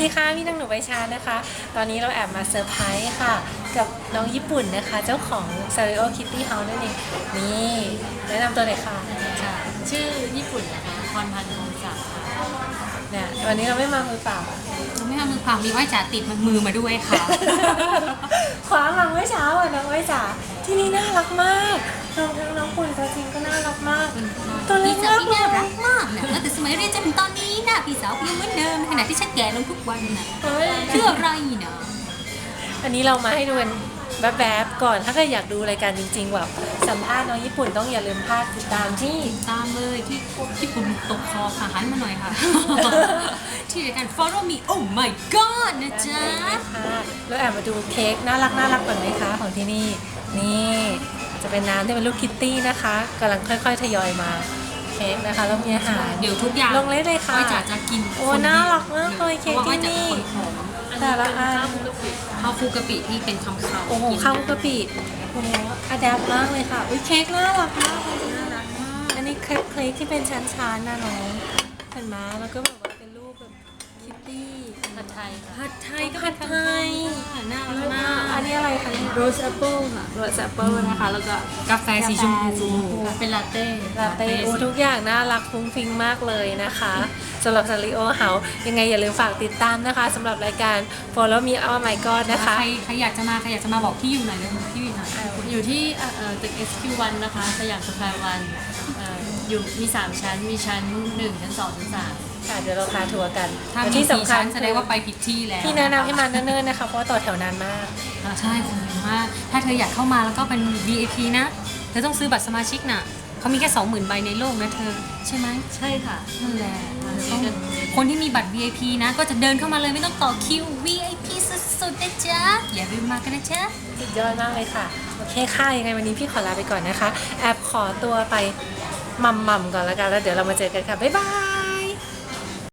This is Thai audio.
ดีค่ะพี่นางหนูใบชานะคะ ตอนนี้เราแอบมาเซอร์ไพรส์ค่ะ กับน้องญี่ปุ่นนะคะ เจ้าของ s a r i o Kitty House นั่นเองนี่แนะนำตัวหน่อยค่ะค่ะ ชื่อญี่ปุ่นนะคะพรพันธ์คงศักดิ์ค่ะเนี่ยวันนี้เราไม่มามือเปล่าเราไม่ทำมือเปล่ามีอ้อยจ๋าติดมือมาด้วยค่ะ คว้ามาเมื่อเช้าอะน้องไว้จ๋าที่นี่น่ารักมากน้องทั้งน้องปุ่นตัวจริงก็น่ารักมาก ตัว สาวยังเหมือนเดิมขณะที่ฉันแก่ลงทุกวันนะเฮ้ยชื่ออะไรนะอันนี้เรามาให้ดูกันแบบๆก่อน ถ้าใครอยากดูรายการจริงๆแบบสัมภาษณ์น้องญี่ปุ่นต้องอย่าลืมพลาดติดตามที่ตามเลยที่ญี่ปุ่นตกคอค่ะหันมาหน่อยค่ะ ที่รายการ Follow Me Oh My God นะจ๊ะค่ะแล้วแอบมาดูเค้กน่ารักน่ารักก่อนไหมคะ ของที่นี่ นี่จะเป็นน้ำที่เป็นลูกคิตตี้นะคะกำลังค่อยๆ ทยอยมาเค้กนะคะแล้วมีอาหารเดี๋ยวทุกอย่างลงเลยเลยค่ะอ้อยจ๋าจะกินโอ้น่ารักมากเลยเค้กพราะว่าอ้อยจ๋าที่นี่เป็นคนหอมแต่ละอัน ข้าวคลุกกะปิที่เป็นคำเขาโอ้โหข้าวกะปิโอ้โหอะแดปมากเลยค่ะ อุ้ยเค้กน่ารักมากเลยน่ารักมากอันนี้เค้กเค้กที่เป็นชั้นๆนะน้องเห็นไหมแล้วก็แบบว่าเป็นรูปแบบคิตตี้ผัดไทยค่ะผัดไทยก็ผัดไทยน่ารักแล้วมาก็กอันนี้อะไรคะโรสแอปเปิลค่ะโรสแอปเปิลนะคะ แล้วก็กาแฟสีชมกาแฟสีพูชมพูเป็นลาเต้ลาเต้โอ้ทุกอย่างน่ารักฟุ้งฟิ้งมากเลยนะคะสำหรับซาริโอเฮายังไงอย่าลืมฝากติดตามนะคะสำหรับรายการ Follow Me Oh My God นะคะใครใครอยากจะมาใครอยากจะมาบอกที่อยู่ไหนเลยที่อยู่ไหนอยู่ที่เอ่อเอ่อตึก SQ1 นะคะสยามสแควร์วันเอ่ออยู่มี 3 ชั้นมีชั้น 1 ชั้น 2 ชั้น 3 ค่ะเดี๋ยวเราพาทัวร์กันถ้าและมีที่สี่สำคัญชั้นแสดงว่าไปผิดที่แล้วที่แนะนำให้มาเนิ่นๆนะคะ เพราะว่าต่อแถวนานมากใช่คนเยอะมาก ถ้าเธออยากเข้ามาแล้วก็เป็น VIP นะ เธอต้องซื้อบัตรสมาชิกน่ะ เขามีแค่ 20,000 ใบในโลกนะเธอ ใช่ไหมใช่ค่ะ นั่นแหละต้องคนที่มีบัตร VIP นะ ก็จะเดินเข้ามาเลยไม่ต้องต่อคิว VIP สุดๆนะจ๊ะ อย่าลืมมากันนะจ๊ะ สุดยอดมากเลยค่ะ โอเคค่ะ ยังไงวันนี้พี่ขอลาไปก่อนนะคะ แอบขอตัวไปหมัมๆก่อนแล้วกัน แล้วเดี๋ยวเรามาเจอกันค่ะ บ๊ายบาย